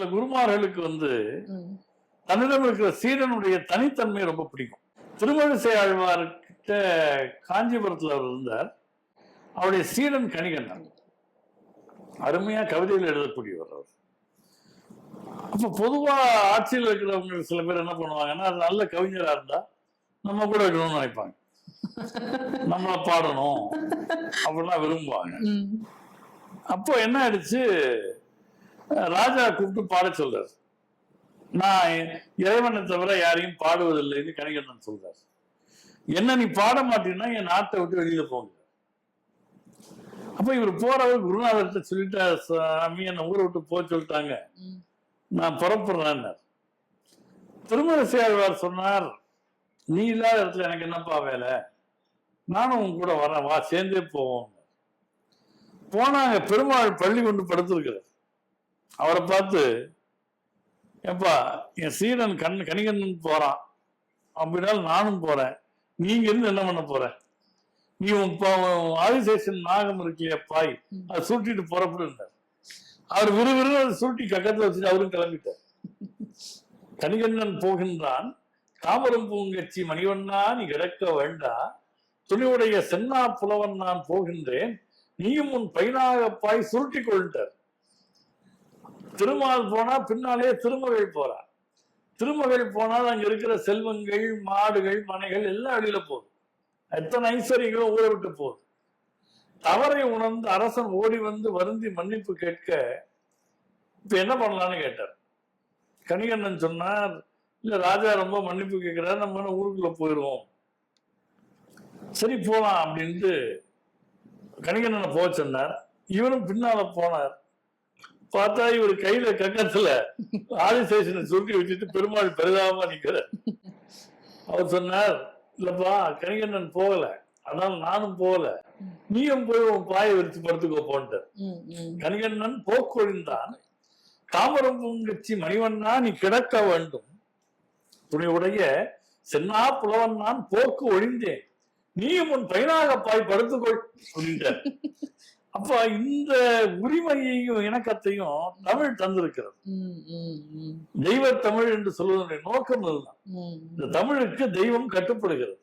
சில குருமார்களுக்கு வந்து. தன்னிடம் இருக்கிற சீடனுடைய தனித்தன்மை ரொம்ப பிடிக்கும். திருமழிசை ஆழ்வார்கிட்ட காஞ்சிபுரத்துல அவர் இருந்தார். அவருடைய சீடன் கணிகண்ணன் அருமையா கவிதைகள் எழுதக்கூடியவர் அவர். அப்ப பொதுவா ஆட்சியில் இருக்கிறவங்க சில பேர் என்ன பண்ணுவாங்கன்னா அது நல்ல கவிஞரா இருந்தா நம்ம கூட இருக்கணும்னு நினைப்பாங்க. நம்மள பாடணும். அப்படிலாம் விரும்புவாங்க. அப்போ என்ன ஆயிடுச்சு? ராஜா கூப்பிட்டு பாட சொல்றாரு. நான் இறைவனை தவிர யாரையும் பாடுவதில்லைன்னு கணிகண்ணன் சொல்றாரு. என்ன நீ பாட மாட்டீங்கன்னா என் நாட்டை விட்டு வெளியில போங்க. அப்ப இவர் போறவர் குருநாதர்கிட்ட சொல்லிட்டார் சாமி என்ன ஊரை விட்டு போக சொல்லிட்டாங்க. நான் புறப்படுறேன் திருமணசேழ்வார் சொன்னார் நீ இல்லாத இடத்துல எனக்கு என்னப்பா வேலை? நானும் உன் கூட வரேன் வா சேர்ந்தே போவோம். போனாங்க பெருமாள் பள்ளி கொண்டு படுத்திருக்கிறார். அவரை பார்த்து ஏப்பா என் சீடன் கண் கணிகண்ணன் போறான். அப்படின்னாலும் நானும் போறேன். நீங்க இருந்து என்ன பண்ண போற? நீ உன் ஆதிசேஷன் நாகம் இருக்கிய பாய். அதை சுருட்டிட்டு புறப்படுனார் அவர் விறுவிறு அதை சுருட்டி கக்கத்துல வச்சுட்டு அவரும் கிளம்பிட்டார். கணிகண்ணன் போகின்றான். தாமரம் பூங்கச்சி மணிவண்ணா நீ கிடக்க வேண்டா. துணிவுடைய சென்னா புலவன் நான் போகின்றேன். நீயும் உன் பைனாக பாய் சுருட்டி கொள்ளிட்டார் திருமால் போனா பின்னாலே திருமகள் போறா. திருமகள் போனால் அங்க இருக்கிற செல்வங்கள் மாடுகள் மனைகள் எல்லாம் வெளியில போகுது. எத்தனை ஐஸ்வர்யங்களும் ஊரை விட்டு போகுது. தவறை உணர்ந்து அரசன் ஓடி வந்து வருந்தி மன்னிப்பு கேட்க இப்ப என்ன பண்ணலாம்னு கேட்டார். கணிகண்ணன் சொன்னார் இல்ல ராஜா ரொம்ப மன்னிப்பு கேட்கிறார் நம்ம என்ன ஊருக்குள்ள போயிடுவோம் சரி போலாம் அப்படின்ட்டு கணிகண்ணனை போக சொன்னார். இவரும் பின்னால போனார். பார்த்தா இவர் கையில கக்கத்துல ஆதிசேஷனை சுருட்டி வச்சுட்டு பெருமாள் பெரிதாம நிக்கிறார். அவர் சொன்னார் இல்லப்பா கணிகண்ணன் போகல. அதனால நானும் போகல. நீயும் போய் உன் பாயை விரிச்சு படுத்துக்கோ போன்ட்டு. கணிகண்ணன் போக்கொழிந்தான். தாமரம் பூங்கச்சி மணிவண்ணா நீ கிடக்க வேண்டும். துணிவுடைய சென்னா புலவன் நான் போக்கு ஒழிந்தேன். நீயும் உன் பையனாக பாய் படுத்துக்கொள் அப்ப இந்த உரிமையையும் இணக்கத்தையும் தமிழ் தந்திருக்கிறது. தெய்வ தமிழ் என்று சொல்வதனுடைய நோக்கம் இதுதான். இந்த தமிழுக்கு தெய்வம் கட்டுப்படுகிறது